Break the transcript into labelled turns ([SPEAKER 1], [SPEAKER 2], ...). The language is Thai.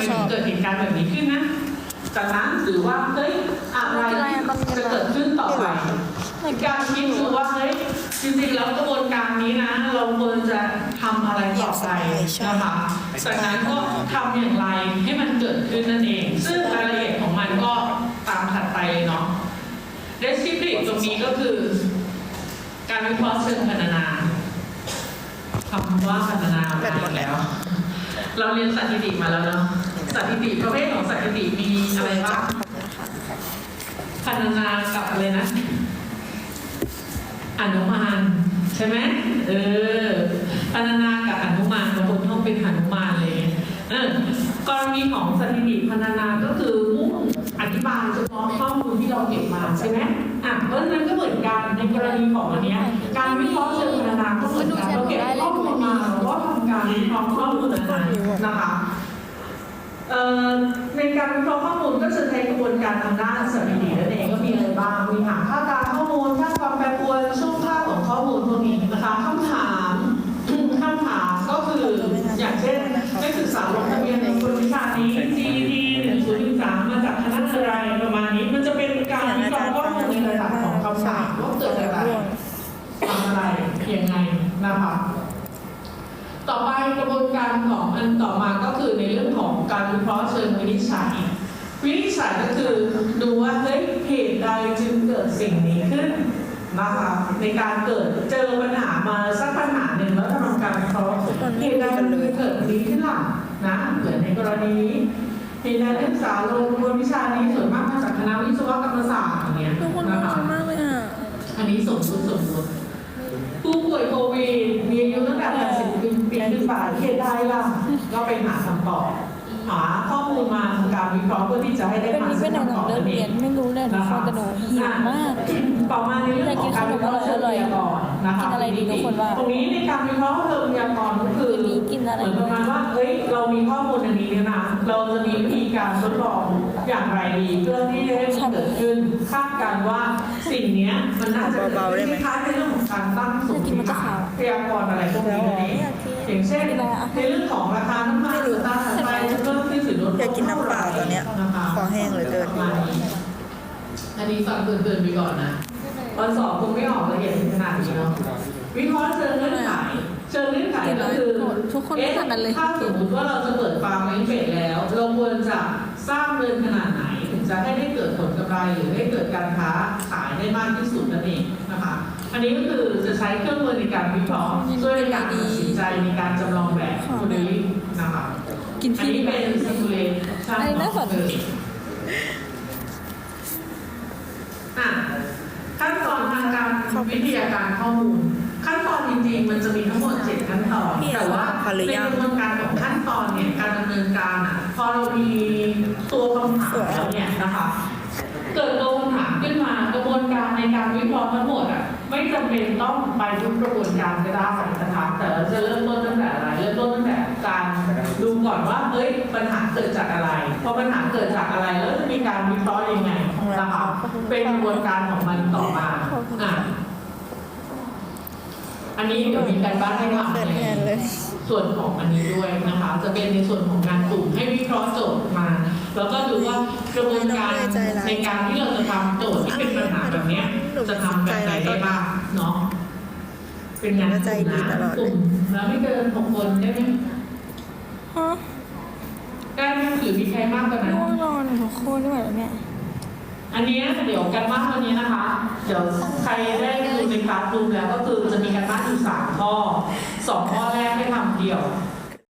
[SPEAKER 1] ไปถึงเกิดเหตุการณ์แบบนี้ขึ้นนะจากนั้นหรือว่าเฮ้ยอะไรจะเกิดขึ้นต่อไปการคิดคือว่าเฮ้ยจริงๆแล้วกระบวนการนี้นะ เราควรจะทำอะไรต่อไปนะคะจากนั้นก็ทำอย่างไรให้มันเกิดขึ้นนั่นเอง ซึ่งรายละเอียดของมันก็ตามถัดไปเลยเนาะ descriptive ตรงนี้ก็คือ การวิเคราะห์เชิงพรรณนาคำว่าพรรณนา
[SPEAKER 2] แบตหมดแล้ว
[SPEAKER 1] เราเรียนสถิติมาแล้วเนาะ สถิติประเภทของสถิติมีอะไรบ้างพรรณนากับอะไรนะอนุมานใช่ไหมเออพรรณนากับอนุมานบางคนท่องเป็นหนุมานเลยเออกรณีของสถิติพรรณนาก็คือมุ่งอธิบายเฉพาะข้อมูลที่เราเก็บมาใช่ไหมอะเพราะฉะนั้นก็เหมือนกันในกรณีของอันเนี้ยการวิเคราะห์เชิงพรรณนาก็เหมือนกันเราเก็บข้อมูลมาแล้วก็ทำการวิเคราะห์ข้อมูลนั้นนะคะ ในการวิเคราะห์ข้อมูลก็จะใช้กระบวนการทางด้านสถิตินั่นเองก็มีอะไรบ้าง มีหาค่ากาข้อมูลค่าความแปรปรวนช่วงค่าของข้อมูลพวกนี้นะคะคำถามคำถามก็คืออย่างเช่นนักศึกษาลงทะเบียนในคนวิชานี้ GED หนึ่งศูนย์หนึ่งสามมาจากคณะอะไรประมาณนี้ มันจะเป็นการวิเคราะห์ข้อมูลในระดับของคำถามว่าเกิดอะไรทำอะไรยังไงนะคะ ต่อไปกระบวนการของอันต่อมาก็คือในเรื่องของการวิเคราะห์เชิงวินิจฉัยวินิจฉัยก็คือดูว่าเฮ้ยเหตุใดจึงเกิดสิ่งนี้ขึ้นนะคะในการเกิดเจอปัญหามาสักปัญหาหนึ่งแล้วทำการวิเคราะห์เหตุใดมันเกิดนี้ขึ้นล่ะนะเหมือนในกรณีนี้เหตุใดนักศึกษาลงบนวิชานี้ส่วนมากมาจากคณะวิศวกรรมศาสตร์อย่างเงี้ย
[SPEAKER 2] นะ
[SPEAKER 1] คะ
[SPEAKER 2] อะ
[SPEAKER 1] อันนี้สมมติสมมติผู้ป่วยโควิดมีอายุตั้งแต่80ปี ปีขึ้นไปเหตุใดล่ะก็ไปหาคำตอบหาข้อมูลมาทำการวิเคราะห์เพื่อที่จะให้ได้
[SPEAKER 2] เป็น
[SPEAKER 1] มา
[SPEAKER 2] นี้
[SPEAKER 1] ซึ่
[SPEAKER 2] เป็น
[SPEAKER 1] ง
[SPEAKER 2] หนัง
[SPEAKER 1] คำตอบ
[SPEAKER 2] เลิก
[SPEAKER 1] นั่นเอ
[SPEAKER 2] เรีย
[SPEAKER 1] ง
[SPEAKER 2] นไม่รู้เลยทุกคนแต่หนูหิวมาก
[SPEAKER 1] ต่อมาในเรื่องของการวิเคราะห์เชิงพยากรณ์นะคะ
[SPEAKER 2] กินอะไรดีทุกคนว่า
[SPEAKER 1] ตรงนี้ในการวิเคราะห์เชิงพยากรณ์ก็คือ
[SPEAKER 2] วันนี้กินอะไร
[SPEAKER 1] เหมือนประมาณว่าเฮ้ยเรามีข้อมูลอันนี้เนี่ยนะเราจะมีวิธีการทดลองอย่างไรดีเพื่อที่จะให้มันเกิดขึ้นคาดการณ์ว่าสิ่งเนี้ยมันน่าจะเกิด
[SPEAKER 2] เบาๆได้
[SPEAKER 1] ขึ้น
[SPEAKER 2] ไหม
[SPEAKER 1] คล้ายๆในเรื่องของการตั้งสมมติฐานพยากรณ์อะไรพวกนี้นั่นเองอย่างเช่นในเรื่องของราคาน้ำมันหรือตาถัดไปจะเพิ่มขึ้นหรือลดลง
[SPEAKER 2] อยากกินน้ำเปล่าตอนเนี้ย
[SPEAKER 1] นะคะ
[SPEAKER 2] คอแห้งเหลือเกิน
[SPEAKER 1] ประมาณนี้อันนี้ฟังเตือนๆไปก่อนนะตอนสอบคงไม่ออกละเอียดถึงขนาดนี้เนาะวิเคราะห์เชิงเงื่อนไขเชิงเงื่อนไขก็คือ
[SPEAKER 2] ทุกคนไม่ทำกันเลย
[SPEAKER 1] ถ้าสมมติว่าเราจะเปิดฟาร์มเลี้ยงเป็ดแล้ว เราควรจะสร้างเรือนขนาดไหนถึงจะให้ได้เกิดผลกำไรหรือให้เกิดการค้าขายได้มากที่สุดนั่นเองนะคะอันนี้ก็คือจะใช้เครื่องมือในการวิเคราะห์ช่วยในการตัดสิน ใจในการจำลองแบบโมเดลลิ่งนะคะ
[SPEAKER 2] กิน
[SPEAKER 1] อัน
[SPEAKER 2] ที่
[SPEAKER 1] นี้เป็นซิมูเลชัน
[SPEAKER 2] อันนี้น่าสน
[SPEAKER 1] อะขั้นตอนทางการวิทยาการข้อมูล ขั้นตอนจริงๆ มันจะมีทั้งหมดเจ็ดขั้นตอน แต่ว่าในกระบวนการของขั้นตอนเนี่ยการดำเนินการอะพอเรามีตัวคำถามแล้วเนี่ยนะคะ เกิดตัวคำถามขึ้นมากระบวนการในการวิเคราะห์ทั้งหมดอะไม่จำเป็นต้องไปทุกกระบวนการก็ได้นะคะแต่ เราจะเริ่มต้นตั้งแต่อะไร เริ่มต้นตั้งแต่การดูก่อนว่าเฮ้ยปัญหาเกิดจากอะไรพอปัญหาเกิดจากอะไรแล้วจะมีการวิเคราะห์ยังไงนะคะเป็นกระบวนการของมันต่อมาอะอันนี้เดี๋ยวมีการบ้านให้ทำ
[SPEAKER 2] เกิด
[SPEAKER 1] ใน
[SPEAKER 2] แทนเลย
[SPEAKER 1] ส่วนของอันนี้ด้วยนะคะ จะเป็นในส่วนของการกลุ่มให้วิเคราะห์โจทย์มา แล้วก็ดูว่ากระบวนการในการที่เราจะทำโจทย์ที่เป็นปัญหาแบบเนี้ยจะทำแบบไหนได้บ้างเนาะ เป็นงานกลุ่มนะกลุ่มแล้วไม่เกินหกคนได้ไหม
[SPEAKER 2] ฮะ
[SPEAKER 1] ได้ไหมหรือมีใครมากกว่านั้น
[SPEAKER 2] ง่วงนอนทุกคนด้วยเหรอเนี่ย
[SPEAKER 1] อันนี้เดี๋ยวกันบ้านวันนี้นะคะ เดี๋ยวใครได้ดูในคลาสรูมแล้วก็คือจะมีการบ้านอยู่สามข้อสองข้อแรกให้ทำเดี่ยว